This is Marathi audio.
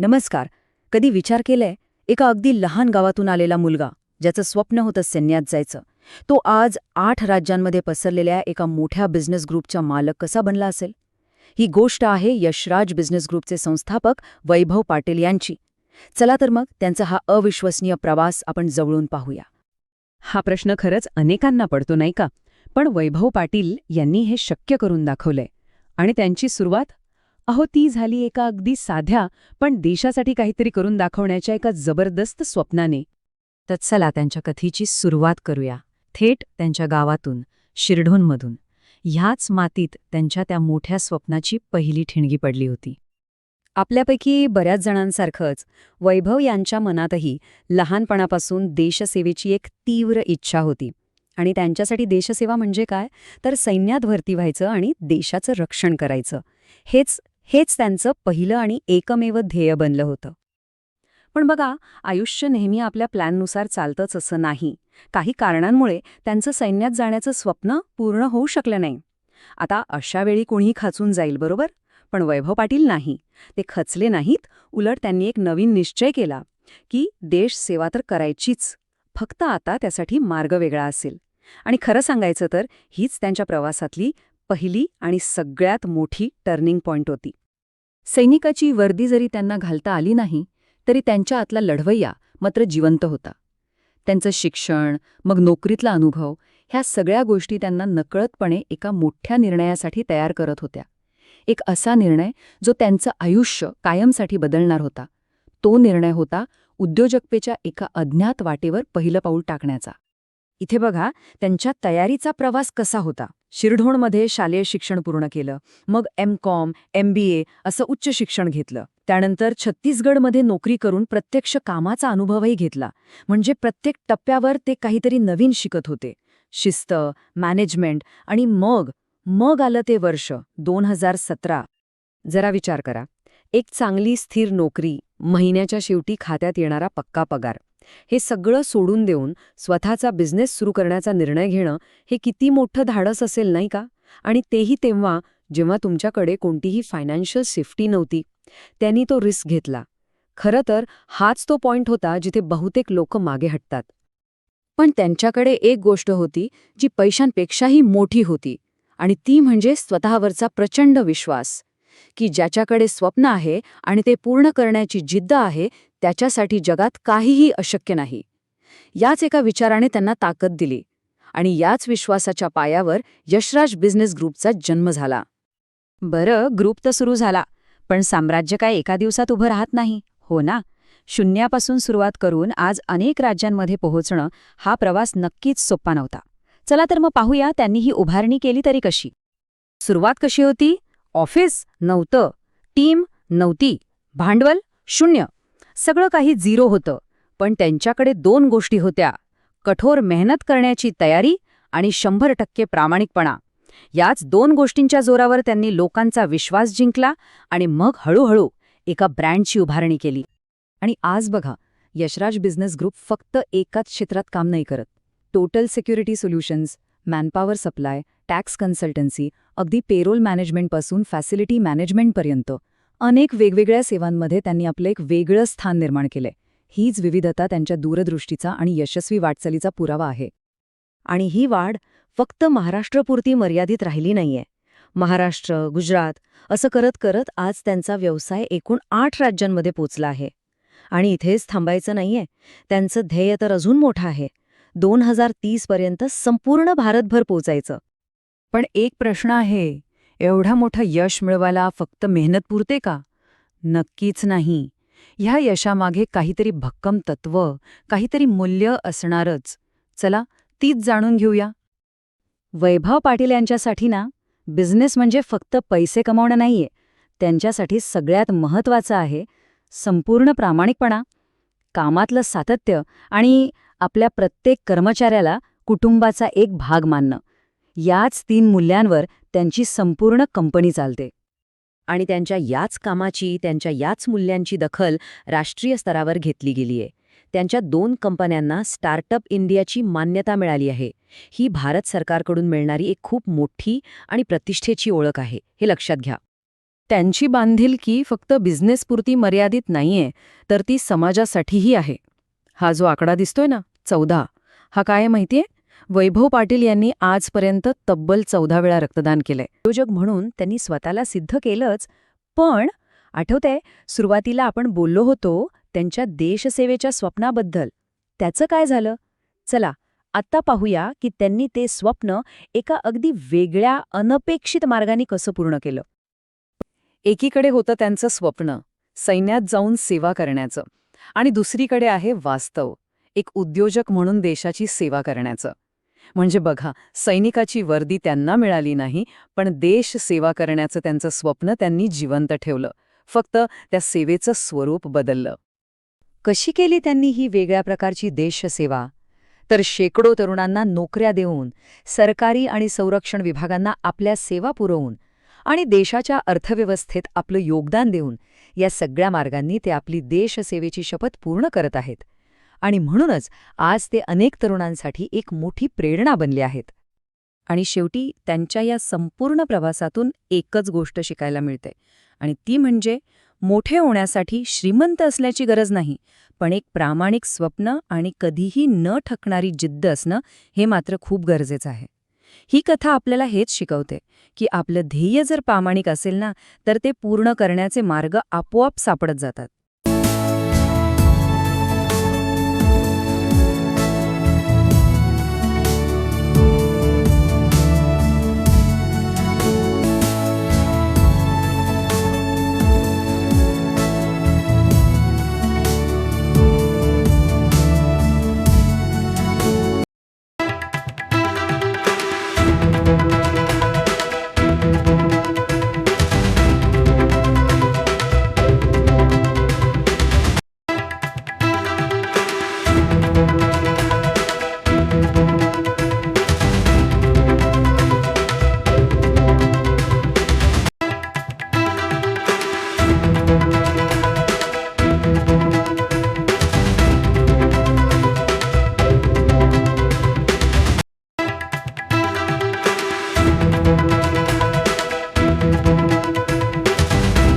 नमस्कार. कधी विचार केलाय? एका अगदी लहान गावातून आलेला मुलगा ज्याचं स्वप्न होतं सैन्यात जायचं. तो आज आठ राज्यांमध्ये पसरलेल्या एका मोठ्या बिझनेस ग्रुपचा मालक कसा बनला असेल? ही गोष्ट आहे यशराज बिझनेस ग्रुपचे संस्थापक वैभव पाटील यांची. चला तर मग त्यांचा हा अविश्वसनीय प्रवास आपण जवळून पाहूया. हा प्रश्न खरंच अनेकांना पडतो नाही का? पण वैभव पाटील यांनी हे शक्य करून दाखवलंय. आणि त्यांची सुरुवात अहो ती झाली एका अगदी साध्या पण देशासाठी काहीतरी करून दाखवण्याच्या एका जबरदस्त स्वप्नाने. तत्सला चला त्यांच्या कथेची सुरुवात करूया. थेट त्यांच्या गावातून शिरढोणमधून ह्याच मातीत त्यांच्या त्या मोठ्या स्वप्नाची पहिली ठिणगी पडली होती. आपल्यापैकी बऱ्याच जणांसारखंच वैभव यांच्या मनातही लहानपणापासून देशसेवेची एक तीव्र इच्छा होती. आणि त्यांच्यासाठी देशसेवा म्हणजे काय? तर सैन्यात भरती व्हायचं आणि देशाचं रक्षण करायचं. हेच हेच त्यांचं पहिलं आणि एकमेव ध्येय बनलं होतं. पण बघा आयुष्य नेहमी आपल्या प्लॅननुसार चालतंच असं नाही. काही कारणांमुळे त्यांचं सैन्यात जाण्याचं स्वप्न पूर्ण होऊ शकलं नाही. आता अशा वेळी कोणीही खचून जाईल बरोबर? पण वैभव पाटील नाही. ते खचले नाहीत. उलट त्यांनी एक नवीन निश्चय केला की देश सेवा तर करायचीच. फक्त आता त्यासाठी मार्ग वेगळा असेल. आणि खरं सांगायचं तर हीच त्यांच्या प्रवासातली पहिली आणि सगळ्यात मोठी टर्निंग पॉइंट होती. सैनिकाची वर्दी जरी त्यांना घालता आली नाही तरी त्यांच्या आतला लढवय्या मात्र जिवंत होता. त्यांचं शिक्षण मग नोकरीतला अनुभव ह्या सगळ्या गोष्टी त्यांना नकळतपणे एका मोठ्या निर्णयासाठी तयार करत होत्या. एक असा निर्णय जो त्यांचं आयुष्य कायमसाठी बदलणार होता. तो निर्णय होता उद्योजकतेच्या एका अज्ञात वाटेवर पहिलं पाऊल टाकण्याचा. इथे बघा त्यांच्या तयारीचा प्रवास कसा होता. शिरढोणमध्ये शालेय शिक्षण पूर्ण केलं. मग M com M B A असं उच्च शिक्षण घेतलं. त्यानंतर छत्तीसगडमध्ये नोकरी करून प्रत्यक्ष कामाचा अनुभवही घेतला. म्हणजे प्रत्येक टप्प्यावर ते काहीतरी नवीन शिकत होते. शिस्त मॅनेजमेंट आणि मग मग आलं ते वर्ष दोन हजार सतरा. जरा विचार करा. एक चांगली स्थिर नोकरी महिन्याच्या शेवटी खात्यात येणारा पक्का पगार. हे सगळं सोडून देऊन स्वतःचा बिझनेस सुरू करण्याचा निर्णय घेणं हे किती मोठं धाडस असेल नाही का? आणि तेही तेव्हा जेव्हा तुमच्याकडे कोणतीही फायनान्शियल सेफ्टी नव्हती त्यांनी तो रिस्क घेतला. खरं तर हाच तो पॉइंट होता जिथे बहुतेक लोक मागे हटतात. पण त्यांच्याकडे एक गोष्ट होती जी पैशांपेक्षाही मोठी होती आणि ती म्हणजे स्वतःवरचा प्रचंड विश्वास की ज्याच्याकडे स्वप्न आहे आणि ते पूर्ण करण्याची जिद्द आहे त्याच्यासाठी जगात काहीही अशक्य नाही. याच एका विचाराने त्यांना ताकद दिली आणि याच विश्वासाच्या पायावर यशराज बिझनेस ग्रुपचा जन्म झाला. बरं ग्रुप तर सुरू झाला पण साम्राज्य काय एका दिवसात उभं राहत नाही हो ना? शून्यापासून सुरुवात करून आज अनेक राज्यांमध्ये पोहोचणं हा प्रवास नक्कीच सोपा नव्हता. चला तर मग पाहूया त्यांनी ही उभारणी केली तरी कशी. सुरुवात कशी होती? ऑफिस नव्हतं टीम नव्हती भांडवल शून्य. सगळं काही झिरो होतं. पण त्यांच्याकडे दोन गोष्टी होत्या. कठोर मेहनत करण्याची तयारी आणि शंभर टक्के प्रामाणिकपणा. याच दोन गोष्टींच्या जोरावर त्यांनी लोकांचा विश्वास जिंकला आणि मग हळूहळू एका ब्रँडची उभारणी केली. आणि आज बघा यशराज बिझनेस ग्रुप फक्त एकाच क्षेत्रात काम नाही करत. Total security solutions manpower supply tax consultancy अगदी पेरोल मॅनेजमेंटपासून फॅसिलिटी मॅनेजमेंटपर्यंत. अनेक वेगवेगळ्या सेवांमध्ये त्यांनी आपलं एक वेगळं स्थान निर्माण केलंय. हीच विविधता त्यांच्या दूरदृष्टीचा आणि यशस्वी वाटचालीचा पुरावा आहे. आणि ही वाढ फक्त महाराष्ट्रपुरती मर्यादित राहिली नाहीये. महाराष्ट्र गुजरात असं करत करत आज त्यांचा व्यवसाय एकूण आठ राज्यांमध्ये पोचला आहे. आणि इथेच थांबायचं नाहीये. त्यांचं ध्येय तर अजून मोठं आहे. दोन हजार तीसपर्यंत संपूर्ण भारतभर पोचायचं. पण एक प्रश्न आहे. एवढा मोठं यश मिळवायला फक्त मेहनत पुरते का? नक्कीच नाही. ह्या यशामागे काहीतरी भक्कम तत्व काहीतरी मूल्य असणारच. चला तीच जाणून घेऊया. वैभव पाटील यांच्यासाठी ना बिझनेस म्हणजे फक्त पैसे कमावणं नाहीये. त्यांच्यासाठी सगळ्यात महत्वाचं आहे संपूर्ण प्रामाणिकपणा कामातलं सातत्य आणि आपल्या प्रत्येक कर्मचाऱ्याला कुटुंबाचा एक भाग मानणं. याच तीन मूल्यांवर त्यांची संपूर्ण कंपनी चालते. आणि त्यांच्या याच कामाची त्यांच्या याच मूल्यांची दखल राष्ट्रीय स्तरावर घेतली गेलीय. त्यांच्या दोन कंपन्यांना स्टार्टअप इंडियाची मान्यता मिळाली आहे. ही भारत सरकारकडून मिळणारी एक खूप मोठी आणि प्रतिष्ठेची ओळख आहे. हे लक्षात घ्या. त्यांची बांधिलकी फक्त बिझनेसपुरती मर्यादित नाहीये तर ती समाजासाठीही आहे. हा जो आकडा दिसतोय ना चौदा हा काय माहितीये? वैभव पाटील यांनी आजपर्यंत तब्बल चौदा वेळा रक्तदान केलंय. उद्योजक म्हणून त्यांनी स्वतःला सिद्ध केलंच पण आठवतंय सुरुवातीला आपण बोललो होतो त्यांच्या देशसेवेच्या स्वप्नाबद्दल. त्याचं काय झालं? चला आत्ता पाहूया की त्यांनी ते स्वप्न एका अगदी वेगळ्या अनपेक्षित मार्गाने कसं पूर्ण केलं. एकीकडे होतं त्यांचं स्वप्न सैन्यात जाऊन सेवा करण्याचं. आणि दुसरीकडे आहे वास्तव एक उद्योजक म्हणून देशाची सेवा करण्याचं. म्हणजे बघा सैनिकाची वर्दी त्यांना मिळाली नाही पण देश सेवा करण्याचं त्यांचं स्वप्न त्यांनी जिवंत ठेवलं. फक्त त्या सेवेचं स्वरूप बदललं. कशी केली त्यांनी ही वेगळ्या प्रकारची देशसेवा तर शेकडो तरुणांना नोकऱ्या देऊन सरकारी आणि संरक्षण विभागांना आपल्या सेवा पुरवून आणि देशाच्या अर्थव्यवस्थेत आपलं योगदान देऊन या सगळ्या मार्गांनी ते आपली देशसेवेची शपथ पूर्ण करत आहेत. आणि म्हणूनच आज ते अनेक तरुणांसाठी एक मोठी प्रेरणा बनले आहेत. आणि शेवटी त्यांच्या या संपूर्ण प्रवासातून एकच गोष्ट शिकायला मिळते. आणि ती म्हणजे मोठे होण्यासाठी श्रीमंत असल्याची गरज नाही पण एक प्रामाणिक स्वप्न आणि कधीही न ठकणारी जिद्द असणं हे मात्र खूप गरजेचं आहे. ही कथा आपल्याला हेच शिकवते की आपलं ध्येय जर प्रामाणिक असेल ना तर ते पूर्ण करण्याचे मार्ग आपोआप सापडत जातात.